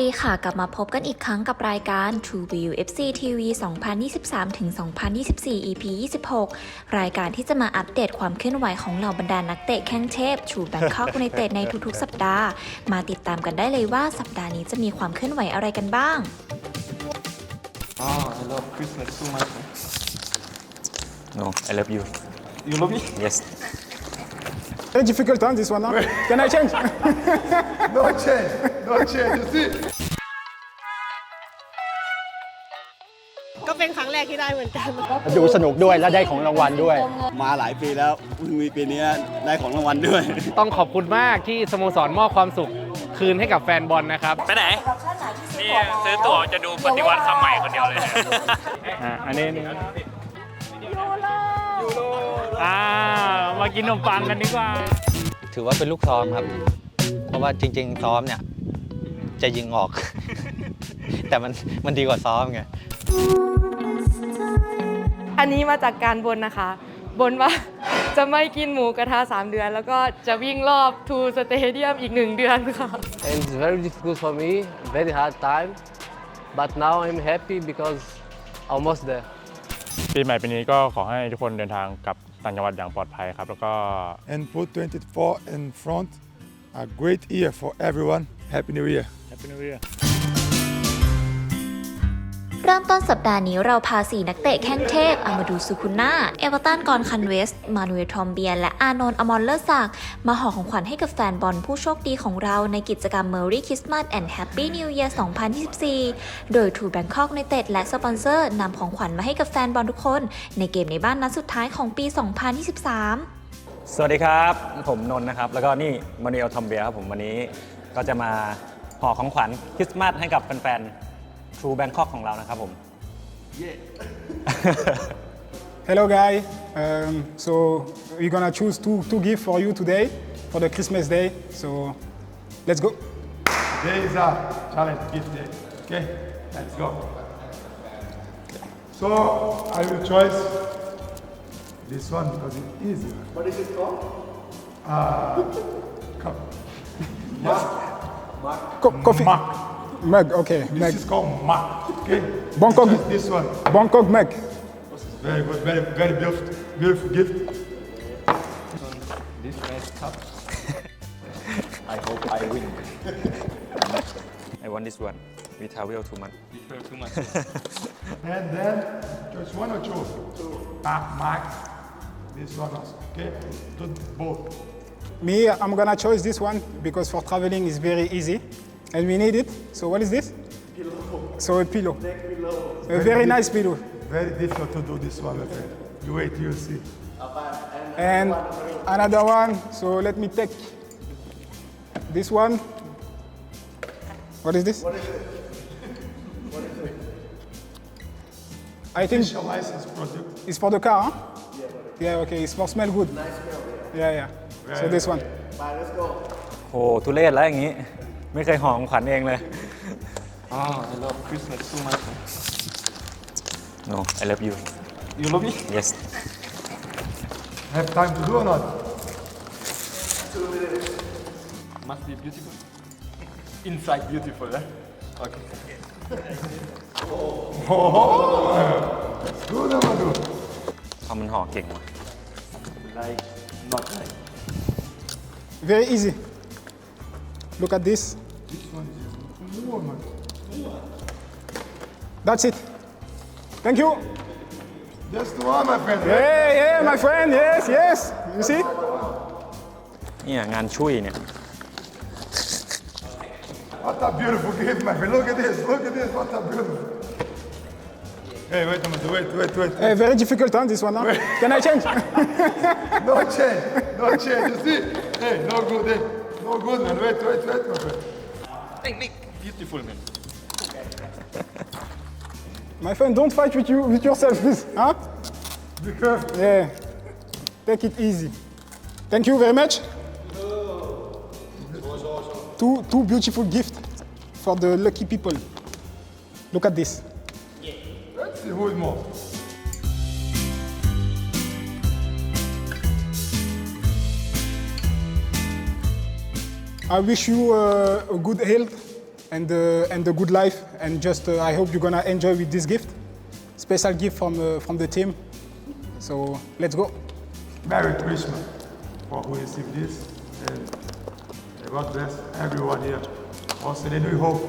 ดีค่ะ กลับมาพบกันอีกครั้งกับรายการ True View FC TV 2023ถึง2024 EP 26 รายการที่จะมาอัปเดตความเคลื่อนไหวของเหล่าบรรดานักเตะแข้งเทพ True Bangkok United ในทุกๆ สัปดาห์ มาติดตามกันได้เลยว่าสัปดาห์นี้จะมีความเคลื่อนไหวอะไรกันบ้าง Oh, I love Christmas so much. No, I love you. You love me? Yes. Very difficult one, this one. Huh? Can I change? No change. No change. You see? ก็เป็นครั้งแรกที่ได้เหมือนกัน ดูสนุกด้วยและได้ของรางวัลด้วย มาหลายปีแล้วเพิ่งมีปีนี้ได้ของรางวัลด้วย ต้องขอบคุณมากที่สโมสรมอบความสุขคืนให้กับแฟนบอลนะครับ ไปไหน นี่ซื้อตั๋วจะดูปฏิวัติคำใหม่คนเดียวเลยอ่าอันนี้นี่อ่า มากินขนมปังกันดีกว่า ถือว่าเป็นลูกซ้อมครับ เพราะว่าจริง ๆ ซ้อมเนี่ย จะยิงออก แต่มันมันดีกว่าซ้อมไง อันนี้มาจากการบนนะคะ บนว่าจะไม่กินหมูกระทะ3 เดือน แล้วก็จะวิ่งรอบทูสเตเดียมอีก 1 เดือนค่ะ and it's very difficult for me, very hard time. But now I'm happy because almost there. ปีใหม่ปีนี้ก็ขอให้ทุกคนเดินทางกลับ ต่างจังหวัดอย่างปลอดภัยครับ แล้วก็ And put 24 in front. A great year for everyone. Happy New Year. Happy New Year เริ่มต้นสัปดาห์นี้เราพาสี่นักเตะแข้งเทพ อามาดูสุคุน่า เอเวอร์ตันกอนคันเวส มานูเอลทอมเบียน และอานนท์อมรเลอร์ศักดิ์มาห่อของขวัญให้กับแฟนบอลผู้โชคดีของเราในกิจกรรม Merry Christmas and Happy New Year 2024 โดย True Bangkok United และสปอนเซอร์นำของขวัญมาให้กับแฟนบอลทุกคน ในเกมในบ้านนัดสุดท้ายของปี 2023สวัสดีครับ ผมนนท์นะครับ แล้วก็นี่มานิเอลทอมเบียครับผมวันนี้ก็จะมาห่อของขวัญคริสต์มาสให้กับแฟนๆ True Bangkok ของเรานะครับผม Hello, guys. Um, so we're gonna choose two two gifts for you today for the Christmas day. So let's go. There is a challenge gift day. Okay? Let's go. So I will choose this one because it's easy. What is it called? Uh, cup. Co- coffee. Mug. Mug. Okay. This Mug. is called mug. Okay? Bangkok. Choose This one. Bangkok mug. Very good. Very, very beautiful, beautiful gift. This nice cup. I hope I win. I want this one we travel too much too much. And then just one or two? Two. Ah, mark. This one also. Okay? Do both. Me, I'm gonna choose this one because for traveling is very easy, and we need it. So what is this? Pillow. So a pillow. A very nice pillow. Very difficult to do this one, my friend. You wait, you'll see. And another one. So let me take this one. What is this? What is it? I think It's your license product. it's for the car, huh? Yeah, okay. It's for smell good. Nice smell. Yeah, yeah. So this one. โหทุเรศแล้วอย่างนี้ ไม่เคยห่อของขวัญเองเลย Oh, I love Christmas so much. No I love you You love me? Yes Have time to do or not? Two minutes. Must be beautiful. Inside beautiful, eh? Okay. oh, that's good, Amadou. พอมันห่อเก่งว่ะ Like, not like. Very easy. Look at this. This one is more, man. That's it. Thank you. That's the one, my friend. right? Yeah, yeah, my friend. Yes, yes. You see? เนี่ยงานช่วยเนี่ย What a beautiful gift, my friend. Look at this. Look at this. What a beautiful. Hey, wait a minute. Wait, wait, wait. Eh, very difficult one, this one. Huh? Can I change? No change. No change. You see? Hey, no good. Hey, no good, man. Wait, wait, wait, my friend. Beautiful, man. my friend, don't fight with you with yourself, please. Huh? Be careful. Yeah. Take it easy. Thank you very much. Two, two beautiful gifts for the lucky people. Look at this. Let's see who is more. I wish you uh, a good health and the, and the good life. And just uh, I hope you're gonna enjoy with this gift. Special gift from, uh, from the team. So let's go. Merry Christmas for who received this. And God bless everyone here. Also, then we hope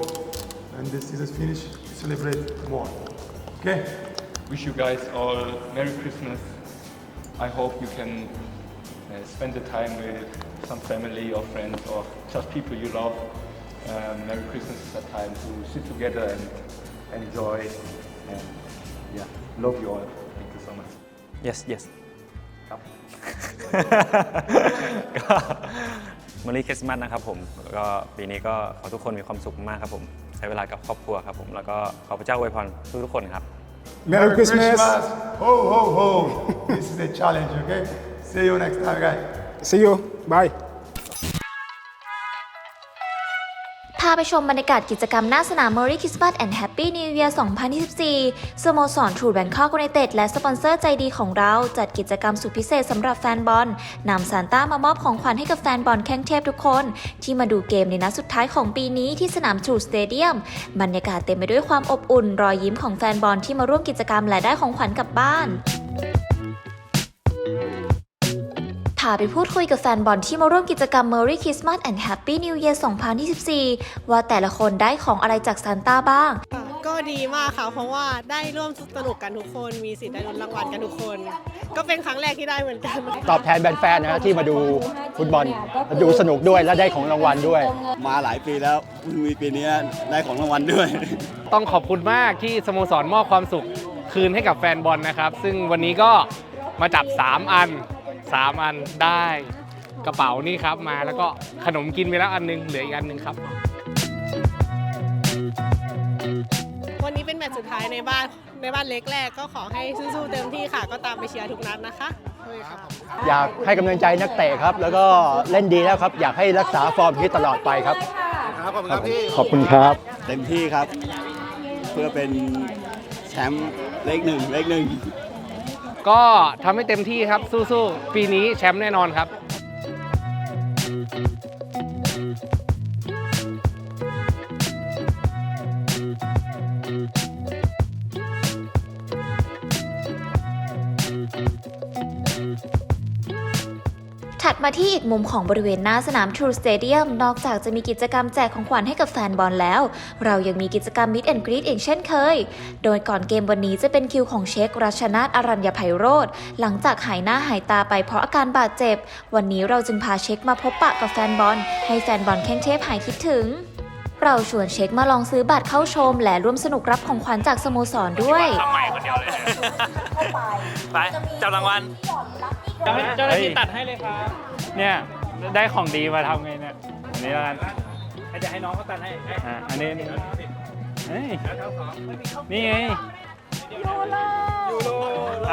when this season is finished, to celebrate more. Okay? Wish you guys all Merry Christmas. I hope you can uh, spend the time with some family or friends or just people you love. Um, Merry Christmas is a time to sit together and enjoy. And yeah, love you all. Thank you so much. yes yes ครับ ก็มารีคริสต์มาสนะครับผมแล้วก็ปีนี้ก็ขอทุกคนมีความสุขมากครับผม ใช้เวลากับครอบครัวครับผม แล้วก็ขอพระเจ้าอวยพรทุกๆคนครับ Merry, Christmas. Ho, ho, ho. this is a challenge, okay? See you next time, guys. See you. Bye. าไปชมบรรยากาศกิจกรรมหน้าสนาม Merry Christmas and Happy New Year 2024 สโมสร True Bangkok United และสปอนเซอร์ใจดีของเราจัดกิจกรรมสุดพิเศษสำหรับแฟนบอลนำซานต้ามามอบของขวัญให้กับแฟนบอลแข้งเทพทุกคน ที่มาดูเกมในนัดสุดท้ายของปีนี้ที่สนาม True Stadium บรรยากาศเต็มไปด้วยความอบอุ่น รอยยิ้มของแฟนบอลที่มาร่วมกิจกรรมและได้ของขวัญกลับบ้าน พาไปพูดคุยกับแฟนบอลที่มาร่วมกิจกรรม Merry Christmas and Happy New Year 2024 ว่าแต่ละคนได้ของอะไรจากซานต้าบ้าง ก็ดีมากค่ะ เพราะว่าได้ร่วมสนุกกันทุกคน มีสิทธิ์ได้ลุ้นรางวัลกันทุกคน ก็เป็นครั้งแรกที่ได้เหมือนกัน ตอบแทนแฟนๆนะที่มาดูฟุตบอลดูสนุกด้วยและได้ของรางวัลด้วย มาหลายปีแล้วเพิ่งมีปีนี้ได้ของรางวัลด้วย ต้องขอบคุณมากที่สโมสรมอบความสุขคืนให้กับแฟนบอลนะครับ ซึ่งวันนี้ก็มาจับ 3 อัน 3 อันได้กระเป๋านี่ครับมาแล้วก็ขนมกินไปแล้วอันนึงเหลืออีกอันนึงครับ วันนี้เป็นแมตช์สุดท้ายในบ้านในบ้านเล็กแรกก็ขอให้สู้ๆเต็มที่ค่ะ ก็ตามไปเชียร์ทุกนัดนะคะโอเคครับอยากให้กำลังใจนักเตะครับ แล้วก็เล่นดีแล้วครับ อยากให้รักษาฟอร์มที่ตลอดไปครับครับขอบคุณครับพี่ขอบคุณครับ เต็มที่ครับ เพื่อเป็นแชมป์เลขหนึ่งเลขหนึ่ง ก็ทำให้เต็มที่ครับสู้ๆปีนี้แชมป์แน่นอนครับ มาที่อีกมุมของบริเวณหน้าสนาม True Stadium นอกจากจะมีกิจกรรมแจกของขวัญให้กับแฟนบอลแล้ว เรายังมีกิจกรรม Meet and Greet อีกเช่นเคย โดยก่อนเกมวันนี้จะเป็นคิวของเชครัชนาทอรัญญไพโรธหลังจากหายหน้าหายตาไปเพราะอาการบาดเจ็บ วันนี้เราจึงพาเชคมาพบปะกับแฟนบอล ให้แฟนบอลแข้งเทพหายคิดถึง เราชวนเช็คมาลองซื้อบัตรเข้าชม และร่วมสนุกรับของขวัญจากสโมสรด้วย ทำใหม่คนเดียวเลย ไปจับรางวัล เจ้าหน้าที่ตัดให้เลยครับเนี่ยได้ของดีมาทำไงเนี่ยอันนี้แล้วกันจะให้น้องเขาตัดให้อะอันนี้นี่เฮ้ยนี่ไง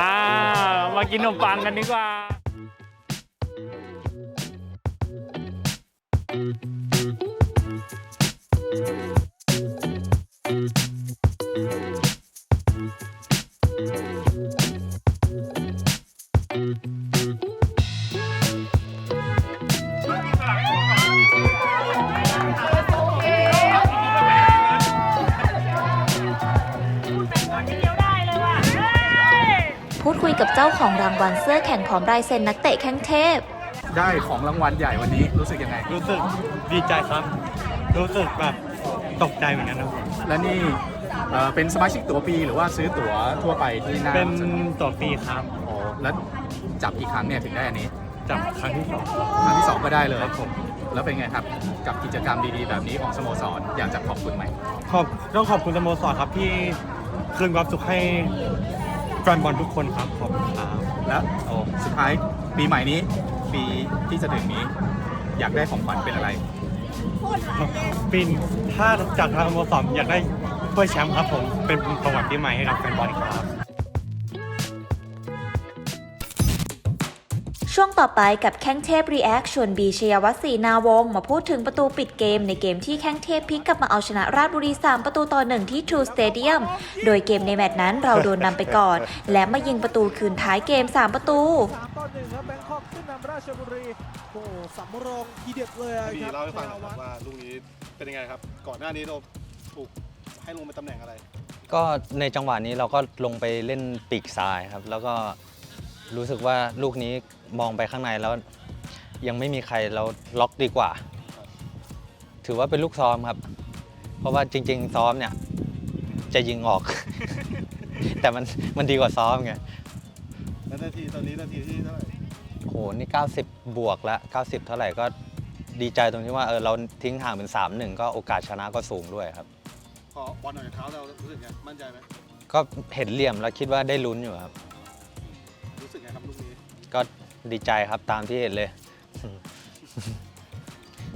อ่ามากินขนมปังกันดีกว่า พูดคุยกับเจ้าของรางวัลเสื้อแข่งพร้อมลายเซ็นนักเตะแข้งเทพ ได้ของรางวัลใหญ่วันนี้รู้สึกยังไง รู้สึกดีใจครับ รู้สึกแบบตกใจเหมือนกันนะและนี่เอ่อเป็นสมาชิกตั๋วปีหรือว่าซื้อตั๋วทั่วไปที่หน้าเป็นตัวปีครับอ๋อแล้วจับกี่ครั้งเนี่ยถึงได้อันนี้ จับครั้งที่สองครั้งที่สองก็ได้เลยครับผมแล้วเป็นไงครับ กับกิจกรรมดีๆ แบบนี้ของสโมสรอยากจะขอบคุณไหมขอบต้องขอบคุณสโมสรครับที่คืนความสุขให้แฟนบอลทุกคนครับขอบคุณครับ แล้วโอ้สุดท้ายปีใหม่นี้ ปีที่จะถึงนี้ อยากได้ของขวัญเป็นอะไร ปินถ้าจากทางสโมสรอยากได้ถ้วยแชมป์ครับผม เป็นประวัติปีใหม่ให้กับแฟนบอลครับ ช่วงต่อไปกับแข้งเทพ React ชวนบีชยวัฒน์ศรีนาวง มาพูดถึงประตูปิดเกมในเกมที่แข้งเทพพลิกกลับมาเอาชนะราชบุรี 3 ประตูต่อหนึ่งที่ True Stadium โดยเกมในแมตช์นั้นเราโดนนำไปก่อน และมายิงประตูคืนท้ายเกม 3 ประตูต่อหนึ่งครับแบงคอกขึ้นนำราชบุรี อ้โหสำรองทีเด็ดเลยอะพี่ครับเล่าให้ฟังหชน่อยครับว่าลูกนี้เป็นยังไงครับ ก่อนหน้านี้เราถูกให้ลงเป็นตำแหน่งอะไร ก็ในจังหวะนี้เราก็ลงไปเล่นปีกซ้ายครับ แล้วก็รู้สึกว่าลูกนี้มองไปข้างในแล้ว ยังไม่มีใครเราล็อกดีกว่า ถือว่าเป็นลูกซ้อมครับ เพราะว่าจริง ๆ ซ้อมเนี่ย จะยิงออก แต่มันมันดีกว่าซ้อมไงแล้วนาทีตอนนี้นาทีที่เท่าไหร่โอ้โหนี่90 บวกแล้ว90 เท่าไหร่ก็ดีใจตรงที่ว่าเออเราทิ้งห่างเป็น 3-1 ก็โอกาสชนะก็สูงด้วยครับ พอบอลออกจากเท้าเรารู้สึกไงมั่นใจไหมก็เห็นเหลี่ยมแล้วคิดว่าได้ลุ้นอยู่ครับ รู้สึกไงครับลูกนี้ก็ดีใจครับตามที่เห็นเลย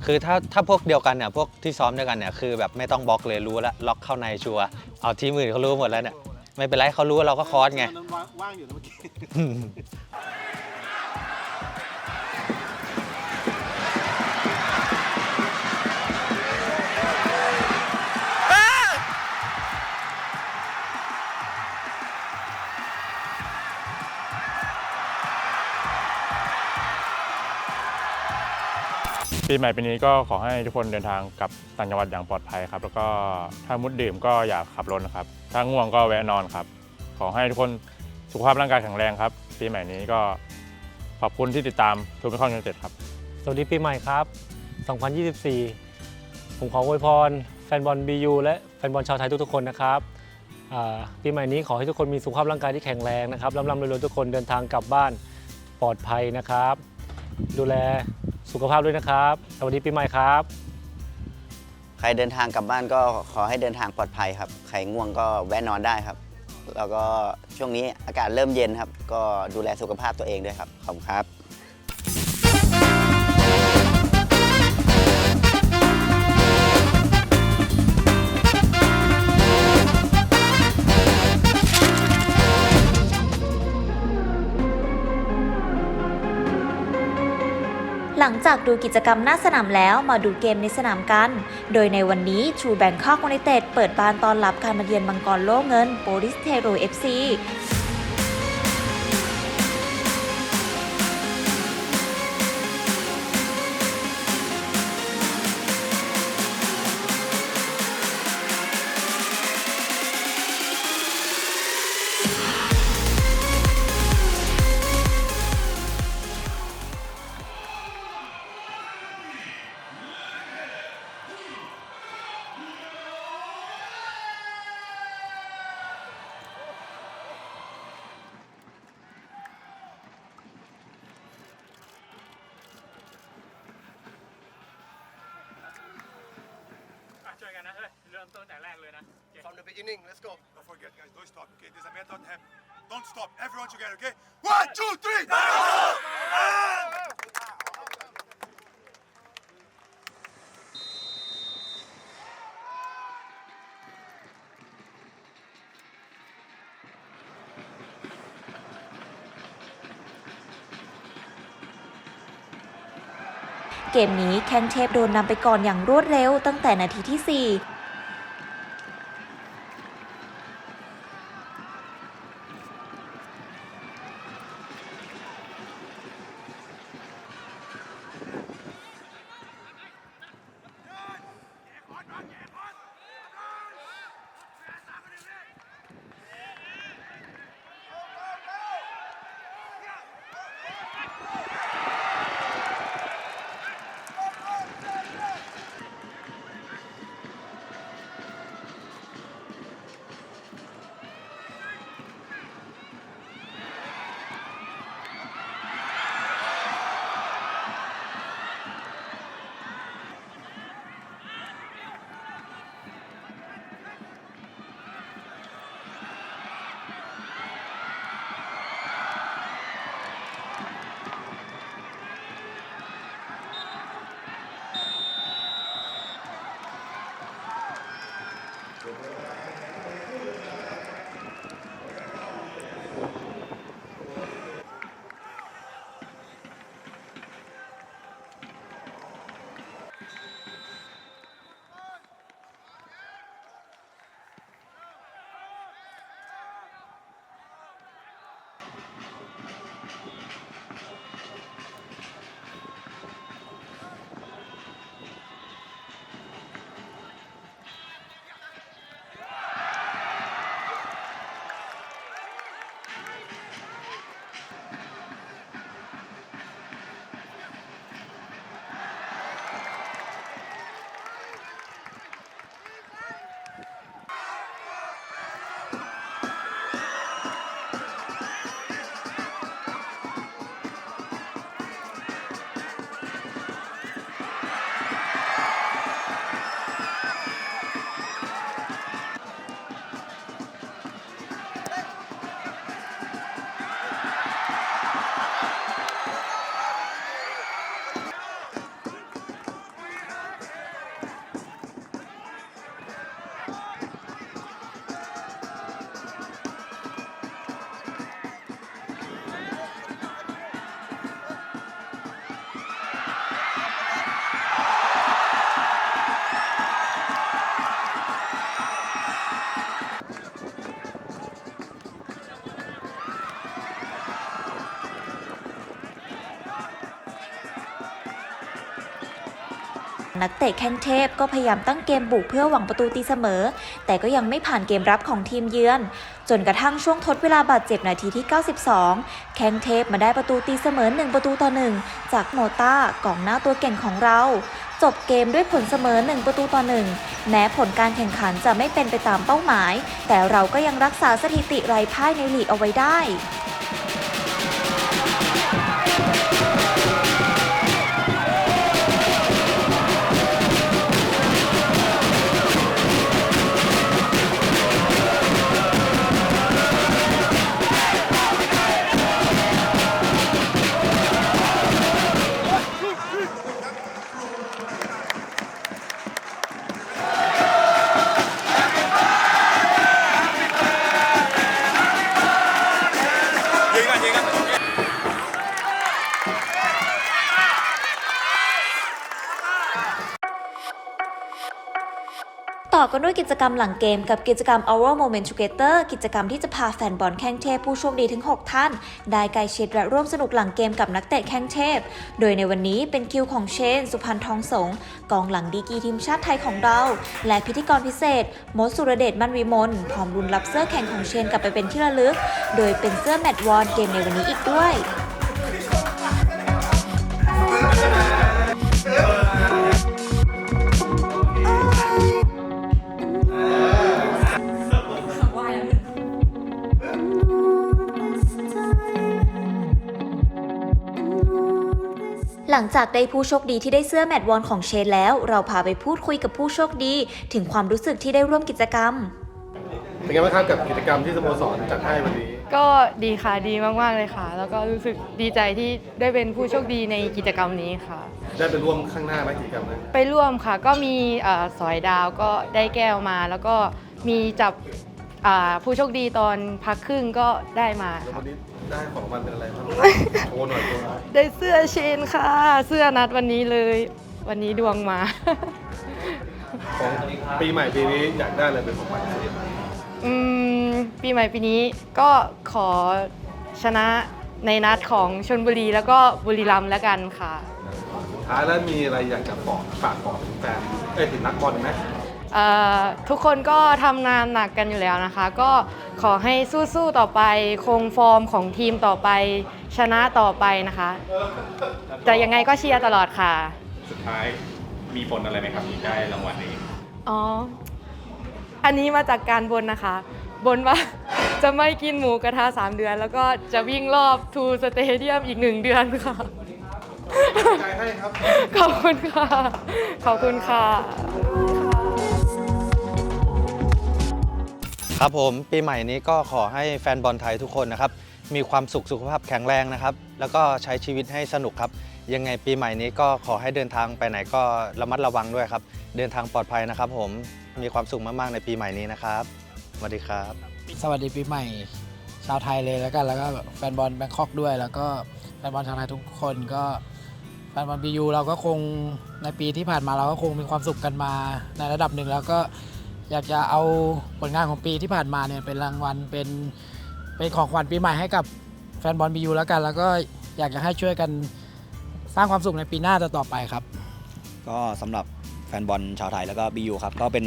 คือถ้าถ้าพวกเดียวกันเนี่ยพวกที่ซ้อมด้วยกันเนี่ยคือแบบไม่ต้องบล็อกเลยรู้แล้วล็อกเข้าในชัวร์เอาทีมอื่นเขารู้หมดแล้วเนี่ยไม่เป็นไรเขารู้ว่าเราก็คอร์สไงตอนนั้นว่างว่างอยู่นะเมื่อกี้ ปีใหม่ปีนี้ก็ขอให้ทุกคนเดินทางกลับต่างจังหวัดอย่างปลอดภัยครับ แล้วก็ถ้ามุดดื่มก็อย่าขับรถนะครับ ถ้าง่วงก็แวะนอนครับ ขอให้ทุกคนสุขภาพร่างกายแข็งแรงครับ ปีใหม่นี้ก็ขอบคุณที่ติดตามทูมิคอนยูเต็ดครับ สวัสดีปีใหม่ครับ 2024 ผมขออวยพร แฟนบอล BU และแฟนบอลชาวไทยทุกๆคนนะครับปีใหม่นี้ขอให้ทุกคนมีสุขภาพร่างกายที่แข็งแรงนะครับร่ำรำรวยๆทุกคนเดินทางกลับบ้านปลอดภัยนะครับ ดูแล สุขภาพด้วยนะครับ สวัสดีปีใหม่ครับ ใครเดินทางกลับบ้านก็ขอให้เดินทางปลอดภัยครับ ใครง่วงก็แวะนอนได้ครับ แล้วก็ช่วงนี้อากาศเริ่มเย็นครับ ก็ดูแลสุขภาพตัวเองด้วยครับ ขอบคุณครับ หลังจากดูกิจกรรมหน้าสนามแล้วมาดูเกมในสนามกัน โดยในวันนี้ชูแบงคอกยูไนเต็ดเปิดบ้านตอนรับการมาเยือนมังกรโล่เงินโปลิสเทโรเอฟซี เกมนี้แข้งเทพโดนนำไปก่อนอย่างรวดเร็วตั้งแต่นาทีที่ 4 นักเตะแข้งเทพก็พยายามตั้งเกมบุกเพื่อหวังประตูตีเสมอ แต่ก็ยังไม่ผ่านเกมรับของทีมเยือน จนกระทั่งช่วงทดเวลาบาดเจ็บนาทีที่ 92 แข้งเทพมาได้ประตูตีเสมอ 1 ประตูต่อ 1 จากโมต้ากองหน้าตัวเก่งของเรา จบเกมด้วยผลเสมอ 1 ประตูต่อ 1 แม้ผลการแข่งขันจะไม่เป็นไปตามเป้าหมาย แต่เราก็ยังรักษาสถิติไร้พ่ายในลีกเอาไว้ได้ กันด้วยกิจกรรมหลังเกมกับกิจกรรม Our Moment Together กิจกรรมที่จะพาแฟนบอลแข้งเทพผู้โชคดีถึง 6 ท่าน ได้ใกล้ชิดและร่วมสนุกหลังเกมกับนักเตะแข้งเทพ โดยในวันนี้เป็นคิวของเชน สุพันธ์ทองสงกองหลังดีกีทีมชาติไทยของเรา และพิธีกรพิเศษมดสุรเดชมั่นวิมลพร้อมรุนรับเสื้อแข่งของเชนกลับไปเป็นที่ระลึก โดยเป็นเสื้อแมตช์วอนเกมในวันนี้อีกด้วย หลังจากได้ผู้โชคดีที่ได้เสื้อแมตช์วอนของเชนแล้ว เราพาไปพูดคุยกับผู้โชคดี ถึงความรู้สึกที่ได้ร่วมกิจกรรม เป็นไงบ้างครับกับกิจกรรมที่สโมสรจัดให้วันนี้ ก็ดีค่ะดีมากๆเลยค่ะ แล้วก็รู้สึกดีใจที่ได้เป็นผู้โชคดีในกิจกรรมนี้ค่ะ ได้ไปร่วมข้างหน้าไหมกิจกรรมนั้นไปร่วมค่ะก็มีเอ่อสอยดาวก็ได้แก้วมา แล้วก็มีจับอ่าผู้โชคดีตอนพักครึ่งก็ได้มาแล้วค่ะ วันนี้ ได้ของรางวัลเป็นอะไรบ้างโชว์หน่อยโชว์หน่อยได้เสื้อเชนค่ะ เสื้อนัดวันนี้เลย วันนี้ดวงมา ของปีใหม่ปีนี้อยากได้อะไรเป็นของขวัญอืมปีใหม่ปีนี้ก็ขอชนะในนัดของชนบุรีแล้วก็บุรีรัมย์แล้วกันค่ะ สุดท้ายแล้วมีอะไรอยากจะบอกฝากบอกถึงแฟนเอ้ยถึงนักบอลไหมเอ่อ ทุกคนก็ทำงานหนักกันอยู่แล้วนะคะ ก็ขอให้สู้ๆต่อไป คงฟอร์มของทีมต่อไป ชนะต่อไปนะคะ แต่ยังไงก็เชียร์ตลอดค่ะ สุดท้ายมีผลอะไรไหมครับที่ได้รางวัลนี้อ๋อ อันนี้มาจากการบนนะคะ บนว่า จะไม่กินหมูกระทะ3 เดือน แล้วก็จะวิ่งรอบทูสเตเดียมอีก1เดือนค่ะ ใจให้ครับ ขอบคุณค่ะ ขอบคุณค่ะ ครับผมปีใหม่นี้ก็ขอให้แฟนบอลไทยทุกคนนะครับ มีความสุขสุขภาพแข็งแรงนะครับ แล้วก็ใช้ชีวิตให้สนุกครับ ยังไงปีใหม่นี้ก็ขอให้เดินทางไปไหนก็ระมัดระวังด้วยครับ เดินทางปลอดภัยนะครับ ผมมีความสุขมากๆในปีใหม่นี้นะครับสวัสดีครับ สวัสดีปีใหม่ ชาวไทยเลยแล้วกันแล้วก็แฟนบอลแบงคอกด้วย แล้วก็แฟนบอลชาวไทยทุกคนก็แฟนบอลบียูเราก็คงในปีที่ผ่านมาเราก็คงมีความสุขกันมาในระดับหนึ่งแล้วก็ อยากจะเอาผลงานของปีที่ผ่านมาเนี่ยเป็นรางวัลเป็นเป็นของขวัญปีใหม่ให้กับแฟนบอลบียูแล้วกัน แล้วก็อยากจะให้ช่วยกันสร้างความสุขในปีหน้าต่อๆไปครับ ก็สำหรับแฟนบอลชาวไทยแล้วก็บียูครับก็เป็น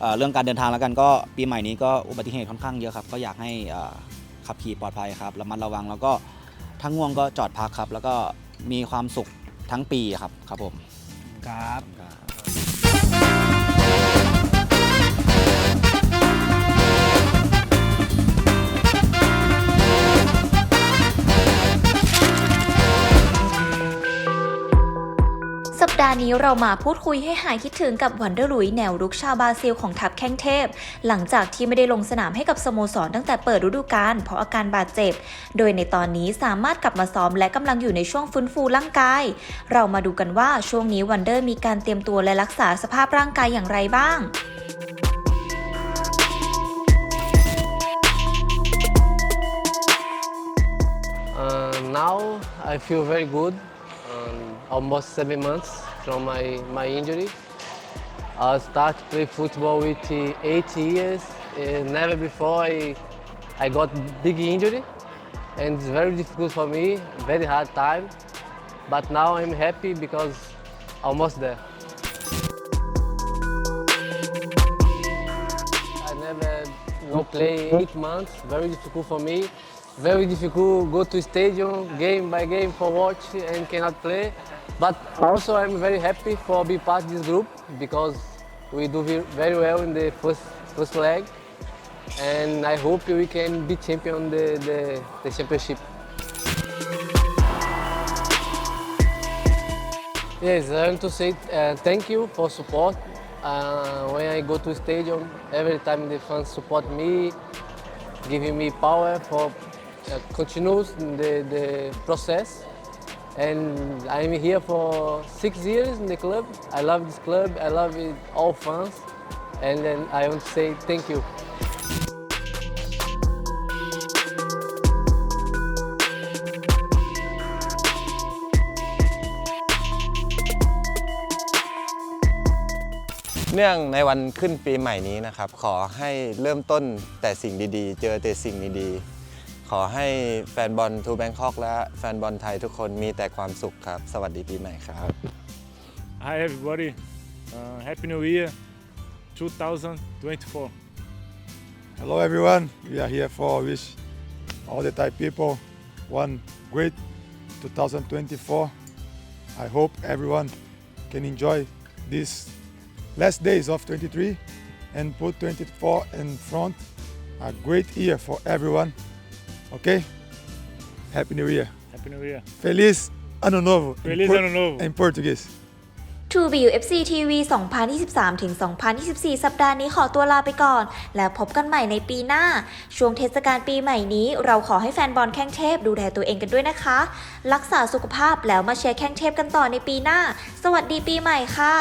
เอ่อเรื่องการเดินทางแล้วกันก็ปีใหม่นี้ก็อุบัติเหตุค่อนข้างเยอะครับ ก็อยากให้เอ่อขับขี่ปลอดภัยครับระมัดระวังแล้วก็ถ้าง่วงก็จอดพักครับ แล้วก็มีความสุขทั้งปีครับครับผม ครับ สัปดาห์นี้เรามาพูดคุยให้หายคิดถึงกับวันเดอร์ลุยแนวรุกชาวบราซิลของทัพแข้งเทพ หลังจากที่ไม่ได้ลงสนามให้กับสโมสรตั้งแต่เปิดฤดูกาลเพราะอาการบาดเจ็บ โดยในตอนนี้สามารถกลับมาซ้อมและกำลังอยู่ในช่วงฟื้นฟูร่างกาย เรามาดูกันว่าช่วงนี้วันเดอร์มีการเตรียมตัวและรักษาสภาพร่างกายอย่างไรบ้าง Uh, now I feel very good. um, almost seven months from my, my injury. I started play football with uh, eight years. Never before I, I got big injury, and it's very difficult for me, very hard time. But now I'm happy because almost there. I never no play eight months, very difficult for me. Very difficult go to stadium game by game for watch and cannot play. But also I'm very happy for be part of this group because we do very well in the first first leg, and I hope we can be champion the the, the championship. Yes, I want to say uh, thank you for support. Uh, when I go to stadium, every time the fans support me, giving me power for uh, continues the, the process. And I'm here for six years in the club. I love this club. I love it, all fans. And then I want to say thank you. เนื่องในวันขึ้นปีใหม่นี้นะครับ ขอให้เริ่มต้นแต่สิ่งดีๆ เจอแต่สิ่งดีๆ ขอให้แฟนบอลทูแบงคอกและแฟนบอลไทยทุกคนมีแต่ความสุขครับ สวัสดีปีใหม่ครับ Hi everybody, uh, Happy New Year 2024. Hello everyone, we are here for wish all the Thai people one great 2024. I hope everyone can enjoy these last days of 23 and put 24 in front. A great year for everyone. Okay? Happy New Year. Happy New Year. Feliz Ano Novo. in Feliz Por- Ano Novo. In Portuguese. True View FC TV 2023 ถึง 2024 สัปดาห์นี้ขอตัวลาไปก่อน แล้วพบกันใหม่ในปีหน้า ช่วงเทศกาลปีใหม่นี้ เราขอให้แฟนบอลแข้งเทพดูแลตัวเองกันด้วยนะคะ รักษาสุขภาพแล้วมาเชียร์แข้งเทพกันต่อในปีหน้า สวัสดีปีใหม่ค่ะ